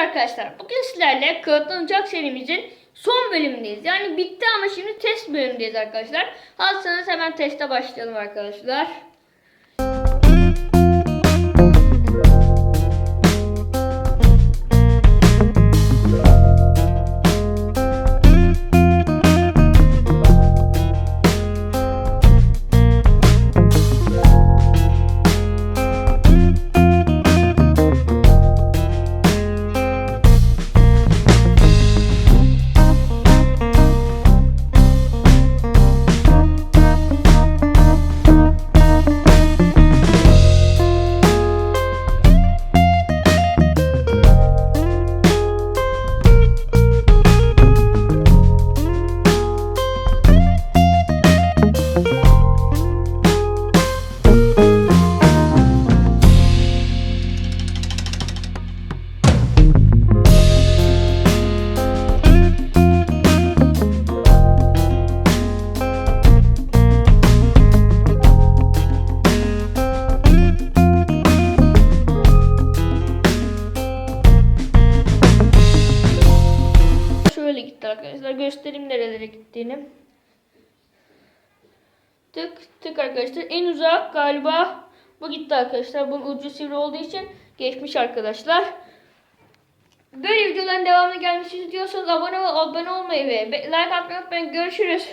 arkadaşlar. Bugün sizlerle kağıtlanacak serimizin son bölümündeyiz. Yani bitti ama şimdi test bölümündeyiz arkadaşlar. Hazırsanız hemen teste başlayalım arkadaşlar. Şöyle gitti arkadaşlar. Göstereyim nerelere gittiğini. Tık tık arkadaşlar. En uzak galiba bu gitti arkadaşlar. Bunun ucu sivri olduğu için geçmiş arkadaşlar. Böyle videoların devamlı gelmesini istiyorsanız abone, ol, abone olmayı ve like atmayı unutmayın. Görüşürüz.